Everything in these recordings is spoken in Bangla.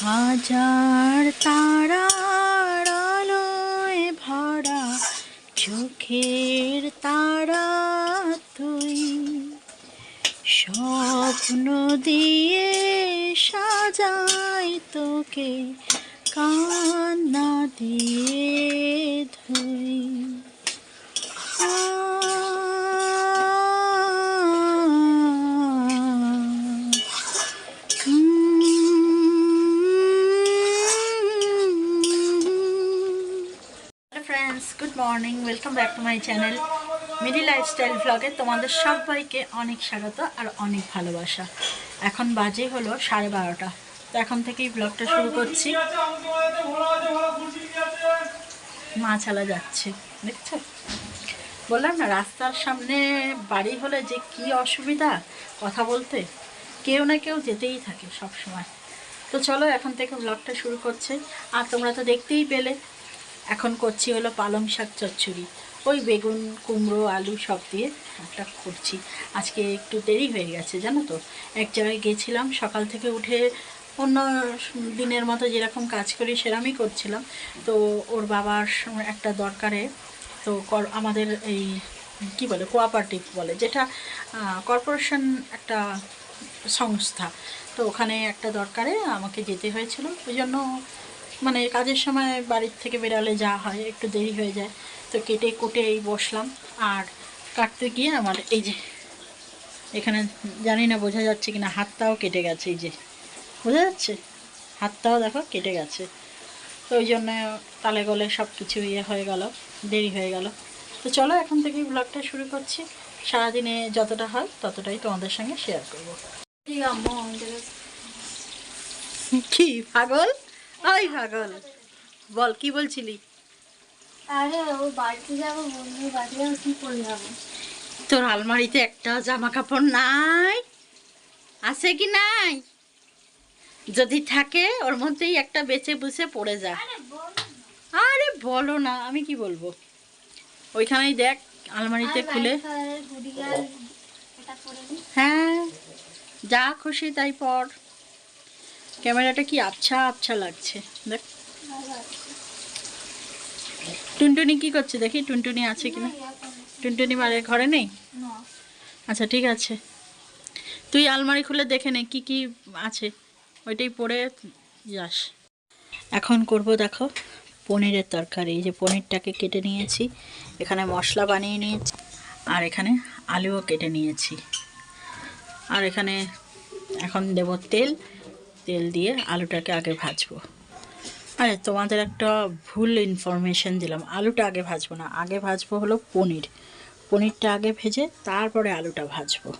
হাজার তারার আলোয় ভরা চোখের তারা তুই। স্বপ্ন দিয়ে সাজাই তোকে কান্না দিয়ে ধুই। Morning welcome back to my channel মিডি lifestyle ব্লগে তোমাদের সবাইকে অনেক স্বাগত আর অনেক ভালোবাসা। এখন বাজে হলো সাড়ে বারোটা। তো এখন থেকেই ব্লগটা শুরু করছি। মাছালা যাচ্ছে, দেখছ? বললাম না, রাস্তার সামনে বাড়ি হলে যে কি অসুবিধা, কথা বলতে কেউ না কেউ যেতেই থাকে সব সময় তো চলো এখন থেকে ব্লগটা শুরু করছে। আর তোমরা তো দেখতেই পেলে এখন করছি হলো পালং শাক চচ্চড়ি। ওই বেগুন, কুমড়ো, আলু সব দিয়ে একটা করছি। আজকে একটু দেরি হয়ে গেছে, জানো তো? এক জায়গায় গেছিলাম, সকাল থেকে উঠে অন্য দিনের মতো যেরকম কাজ করি সেরমই করছিলাম। তো ওর বাবার একটা দরকারে, তো আমাদের এই কি বলে কোঅপারেটিভ বলে, যেটা কর্পোরেশন একটা সংস্থা। তো ওখানে একটা দরকারে আমাকে যেতে হয়েছিল। ওই জন্য মানে কাজের সময় বাড়ির থেকে বেরালে যা হয় একটু দেরি হয়ে যায়। তো কেটে কুটে এই বসলাম। আর কাটতে গিয়ে আমার এই যে এখানে জানি না বোঝা যাচ্ছে কিনা হাতটাও কেটে গেছে এই যে। বোঝা যাচ্ছে? হাতটাও দেখো কেটে গেছে। তো ওই জন্য তালে গলে সব কিছু ইয়ে হয়ে গেল দেরি হয়ে গেল। তো চলো এখন থেকেই ব্লগটা শুরু করছি। সারাদিনে যতটা হয় ততটাই তোমাদের সঙ্গে শেয়ার করব। কি পাগল? ওই পাগল বল কি বলছিলি? আরে ও বাড়িতে যাব বন্ধুর বাড়িতে যাব কি করে যাব? তোর আলমারিতে একটা জামা কাপড় নাই? আছে কি নাই? যদি থাকে ওর মধ্যেই একটা বেছে বুঝে পড়ে যা। আরে বলো না। আমি কি বলব? ওইখানেই দেখ আলমারিতে খুলে। হ্যাঁ যা খুশি তাই পর। ক্যামেরাটা কি আবছা আবছা লাগছে? দেখ। টুনটুনি কি করছে দেখি টুনটুনি আছে কিনা টুনটুনি বাড়ির ঘরে নেই? আচ্ছা ঠিক আছে। তুই আলমারি খুলে দেখে নে কি কি আছে। ওইটাই পরে যাস। এখন করব দেখো পনিরের তরকারি। এই যে পনিরটাকে কেটে নিয়েছি এখানে মশলা বানিয়ে নিয়েছি আর এখানে আলুও কেটে নিয়েছি। আর এখানে এখন দেব তেল তেল দিয়ে আলুটাকে আগে ভাজবো। আরে, তোমাদের একটা ভুল ইনফরমেশন দিলাম। আলুটা আগে ভাজবো না। আগে ভাজবো হলো পনির। পনিরটা আগে ভেজে তারপরে আলুটা ভাজবো।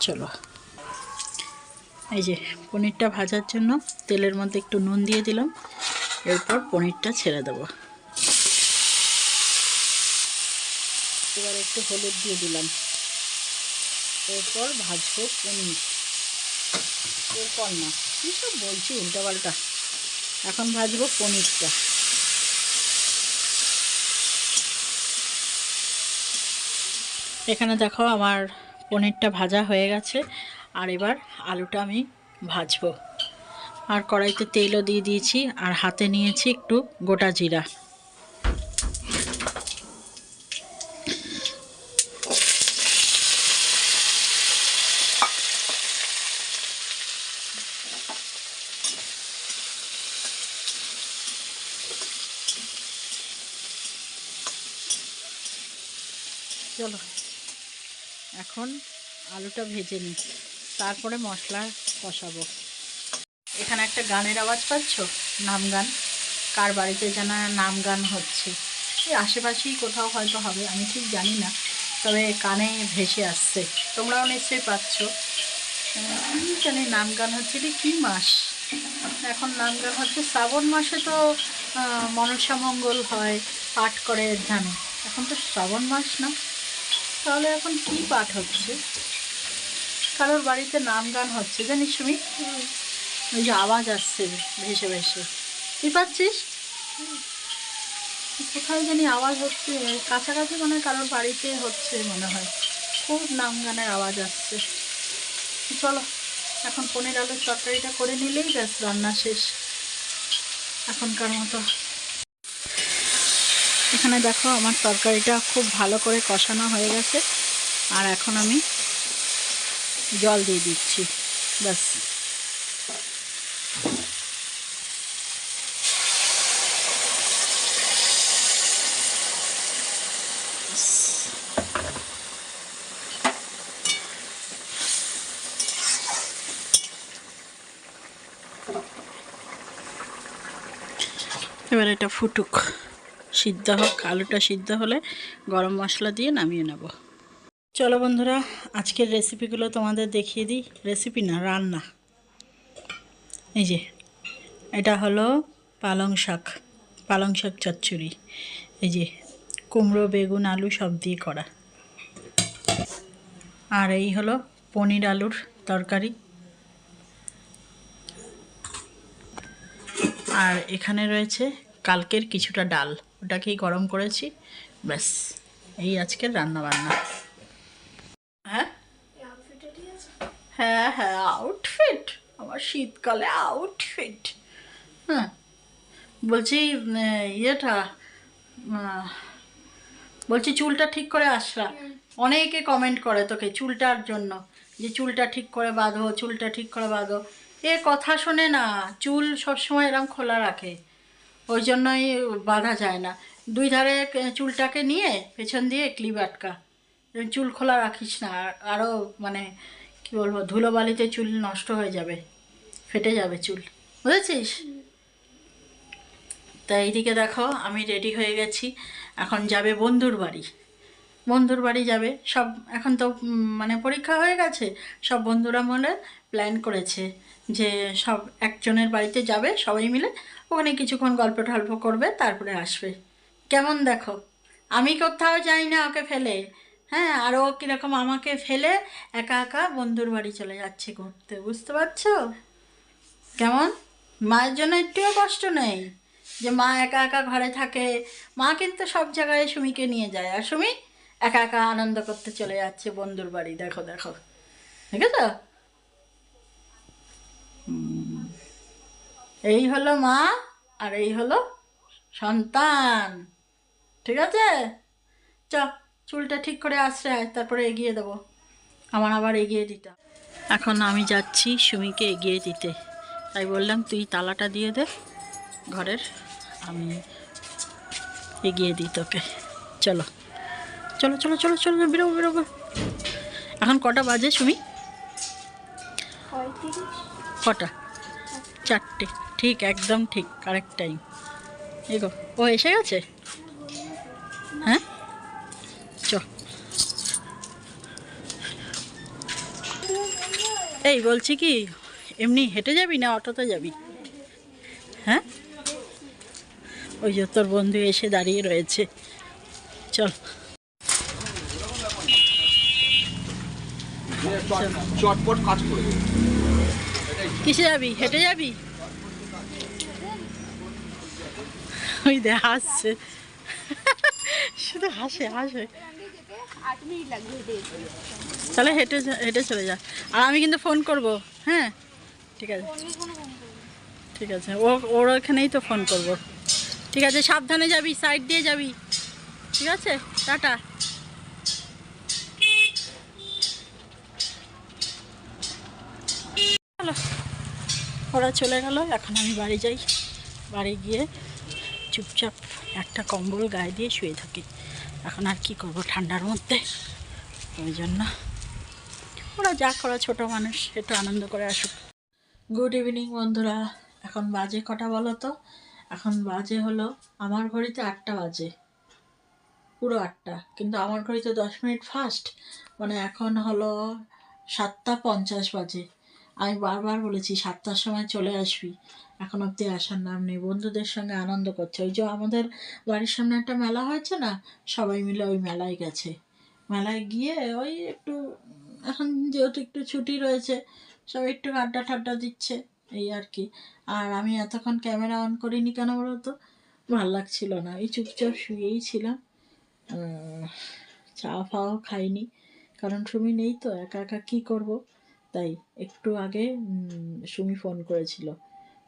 চলো। এই যে, পনিরটা ভাজার জন্য তেলের মধ্যে একটু নুন দিয়ে দিলাম। এরপর পনিরটা ছেড়ে দেবো। এবার একটু হলুদ দিয়ে দিলাম। এরপর ভাজবো পনির। এরপর না। কী সব বলছি উল্টাপাল্টা? এখন ভাজবো পনিরটা। এখানে দেখো আমার পনিরটা ভাজা হয়ে গেছে। আর এবার আলুটা আমি ভাজবো। আর কড়াইতে তেলও দিয়ে দিয়েছি। আর হাতে নিয়েছি একটু গোটা জিরা চলো এখন আলুটা ভেজে নিই। তারপরে মশলা কষাবো। এখানে একটা গানের আওয়াজ পাচ্ছ? নাম গান। কার বাড়িতে যেন নাম গান হচ্ছে। এই আশেপাশেই কোথাও হয়তো হবে আমি ঠিক জানি না। তবে কানে ভেসে আসছে। তোমরাও নিশ্চয়ই পাচ্ছ। জানি নাম গান হচ্ছে? এটা কী মাস? এখন নাম গান হচ্ছে শ্রাবণ মাসে তো আহ, মনসা মঙ্গল হয় পাঠ করে জানো এখন তো শ্রাবণ মাস না। তাহলে এখন কি পাঠ হচ্ছে? কারোর বাড়িতে নাম গান হচ্ছে জানিস তুমি ওই যে আওয়াজ আসছে ভেসে ভেসে। তুই পাচ্ছিস? কোথায় জানি আওয়াজ হচ্ছে কাছাকাছি মনে হয় কারোর বাড়িতে হচ্ছে মনে হয়। খুব নাম গানের আওয়াজ আসছে। চলো এখন পনির আলুর তরকারিটা করে নিলেই ব্যাস রান্না শেষ। এখনকার মতো। এখানে দেখো আমার তরকারিটা খুব ভালো করে কষানো হয়ে গেছে। আর এখন আমি জল দিয়ে দিচ্ছি। ব্যাস। এবার এটা ফুটুক। সিদ্ধ হোক, আলুটা সিদ্ধ হলে গরম মশলা দিয়ে নামিয়ে নেব। চলো বন্ধুরা, আজকের রেসিপিগুলো তোমাদের দেখিয়ে দিই। রেসিপি না, রান্না। এই যে, এটা হলো পালং শাক পালং শাক চচ্চড়ি। এই যে, কুমড়ো, বেগুন, আলু সব দিয়ে করা। আর এই হলো পনির আলুর তরকারি। আর এখানে রয়েছে কালকের কিছুটা ডাল। ওটাকেই গরম করেছি। ব্যাস, এই আজকের রান্না বান্না হ্যাঁ? হ্যাঁ হ্যাঁ আউটফিট আমার শীতকালে আউটফিট হ্যাঁ বলছি ইয়েটা বলছি চুলটা ঠিক করে আসরা। অনেকে কমেন্ট করে তোকে চুলটার জন্য, যে চুলটা ঠিক করে বাঁধো, চুলটা ঠিক করে বাঁধো। এ কথা শোনে না, চুল সবসময় এরকম খোলা রাখে। ওই জন্যই বাঁধা যায় না। দুই ধারে চুলটাকে নিয়ে পেছন দিয়ে ক্লিপ আটকা। চুল খোলা রাখিস না আরও মানে কি বলব, ধুলোবালিতে চুল নষ্ট হয়ে যাবে, ফেটে যাবে চুল। বুঝেছিস? তা এইদিকে দেখো, আমি রেডি হয়ে গেছি। এখন যাবে বন্ধুর বাড়ি। বন্ধুর বাড়ি যাবে। সব এখন তো মানে পরীক্ষা হয়ে গেছে। সব বন্ধুরা মিলে প্ল্যান করেছে যে সব একজনের বাড়িতে যাবে সবাই মিলে। ওখানে কিছুক্ষণ গল্প টল্প করবে, তারপরে আসবে। কেমন দেখো? আমি কোথাও যাই না ওকে ফেলে। হ্যাঁ আরও কীরকম আমাকে ফেলে একা একা বন্ধুর বাড়ি চলে যাচ্ছে ঘুরতে, বুঝতে পারছ? কেমন? মায়ের জন্য একটুও কষ্ট নেই যে মা একা একা ঘরে থাকে। মা কিন্তু সব জায়গায় সুমিকে নিয়ে যায়। আর সুমি? একা একা আনন্দ করতে চলে যাচ্ছে বন্ধুর বাড়ি। দেখো দেখো। ঠিক আছে এই হলো মা আর এই হলো সন্তান। ঠিক আছে? চ, চুলটা ঠিক করে আসছে তারপরে এগিয়ে দেবো। আমার আবার এগিয়ে দিতাম এখন আমি যাচ্ছি সুমিকে এগিয়ে দিতে। তাই বললাম, তুই তালাটা দিয়ে দে, ঘরের। আমি এগিয়ে দিই তোকে। চলো। চলো চলো চলো চলো বেরোবো বেরোবো। এখন কটা বাজে, সুমি? কটা? চারটে। ঠিক, একদম ঠিক কারেক্ট টাইম এগো ও এসে গেছে? হ্যাঁ? চ। এই, বলছি কি, এমনি হেঁটে যাবি না অটোতে যাবি? হ্যাঁ? ওই যে তোর বন্ধু এসে দাঁড়িয়ে রয়েছে। চল। চটপট কাজ করে কিসে যাবি? হেঁটে যাবি? ওই দে, হাসছে। শুধু হাসে হাসে। তাহলে হেঁটে হেঁটে চলে যা। আর আমি কিন্তু ফোন করব হ্যাঁ? ঠিক আছে। ঠিক আছে। ও, ওর ওখানেই তো ফোন করব। ঠিক আছে, সাবধানে যাবি, সাইড দিয়ে যাবি। ঠিক আছে? টাটা। চলো ওরা চলে গেল, এখন আমি বাড়ি যাই। বাড়ি গিয়ে চুপচাপ একটা কম্বল গায়ে দিয়ে শুয়ে থাকি। এখন আর কি করব ঠান্ডার মধ্যে? ওই জন্য। ওরা যা করা ছোট মানুষ একটু আনন্দ করে আসুক। গুড ইভিনিং বন্ধুরা। এখন বাজে কটা বলো তো? এখন বাজে হলো, আমার ঘড়িতে আটটা বাজে। পুরো আটটা। কিন্তু আমার ঘড়িতে দশ মিনিট ফাস্ট। মানে এখন হলো সাতটা পঞ্চাশ বাজে। আমি বারবার বলেছি, সাতটার সময় চলে আসবি। এখন অব্দি আসার নাম নেই। বন্ধুদের সঙ্গে আনন্দ করছে। ওই যে আমাদের বাড়ির সামনে একটা মেলা হয়েছে না, সবাই মিলে ওই মেলায় গেছে। মেলায় গিয়ে ওই একটু, এখন যেহেতু একটু ছুটি রয়েছে, সবাই একটু আড্ডা ঠাড্ডা দিচ্ছে, এই আর কি। আর আমি এতক্ষণ ক্যামেরা অন করিনি কেন বলো তো? ভালো লাগছিল না। এই চুপচাপ শুয়েই ছিলাম। চা ফাও খাইনি। কারণ সুমি নেই তো, একা একা কী করব? তাই একটু আগে সুমি ফোন করেছিল।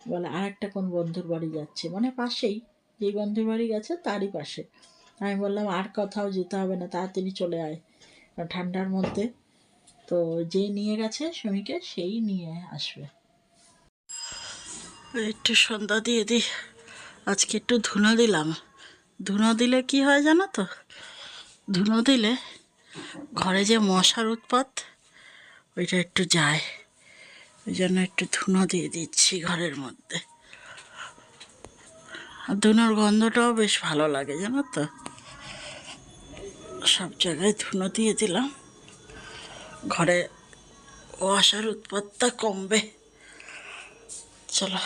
বলে আর একটা কোন বন্ধুর বাড়ি যাচ্ছে? মানে পাশেই। যেই বন্ধুর বাড়ি গেছে, তারই পাশে। আমি বললাম, আর কোথাও যেতে হবে না, তাড়াতাড়ি চলে আয়। ঠান্ডার মধ্যে তো যে নিয়ে গেছে সুমিকে, সেই নিয়ে আসবে। একটু সন্ধ্যা দিয়ে দিই আজকে একটু ধুনো দিলাম। ধুনো দিলে কি হয় জানো তো? ধুনো দিলে ঘরে যে মশার উৎপাত ওইটা একটু যায়। ওই জন্য একটু ধুনো দিয়ে দিচ্ছি ঘরের মধ্যে। আর ধুনোর গন্ধটাও বেশ ভালো লাগে, জানো তো? সব জায়গায় ধুনো দিয়ে দিলাম। ঘরে মশার উৎপাতটা কমবে। চলো,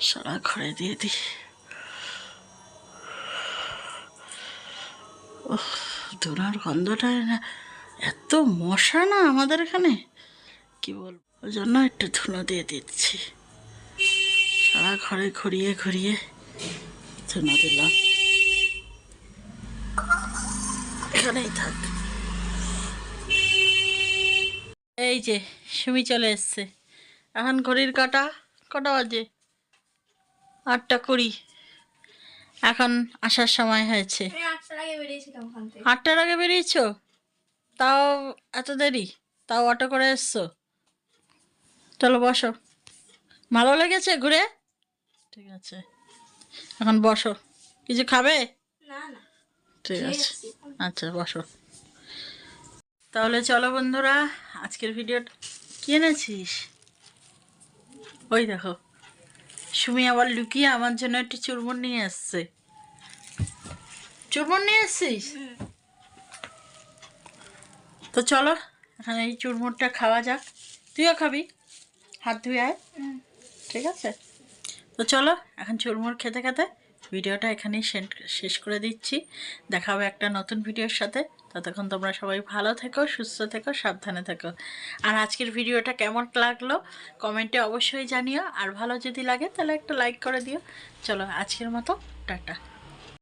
সারা ঘরে দিয়ে দিই। ধুনার গন্ধটা না এত মশা না আমাদের এখানে? কি বলব? ওই জন্য একটু ধুনো দিয়ে দিচ্ছি। সারা ঘরে ঘুরিয়ে ঘুরিয়ে ধুনো দিলাম। এখানেই থাক। এই যে সুমি চলে এসছে। এখন ঘড়ির কাটা? কটা বাজে? আটটা কুড়ি। এখন আসার সময় হয়েছে। আটটার আগে বেরিয়েছিলাম আটটার আগে বেরিয়েছো? তাও এত দেরি? তাও অটো করে এসছো? চলো বসো। ভালো লেগেছে ঘুরে? ঠিক আছে। এখন বসো। কিছু খাবে? ঠিক আছে। আচ্ছা বসো। তাহলে চলো বন্ধুরা আজকের ভিডিওটা কি এনেছিস? ওই দেখো। সুমি আবার লুকিয়ে আমার জন্য একটু চুরমুন নিয়ে এসছে চুরমুন নিয়ে এসছিস তো চলো এখন এই চুরমুরটা খাওয়া যাক। তুইও খাবি? হাত ধুয়ে আয়। ঠিক আছে? তো চলো এখন চুরমুর খেতে খেতে ভিডিওটা এখানেই শেষ করে দিচ্ছি। দেখা হবে একটা নতুন ভিডিওর সাথে। ততক্ষণ তোমরা সবাই ভালো থেকো সুস্থ থেকো সাবধানে থেকো। আর আজকের ভিডিওটা কেমন লাগল কমেন্টে অবশ্যই জানিও। আর ভালো যদি লাগে তাহলে একটা লাইক করে দিও। চলো আজকের মতো টাটা।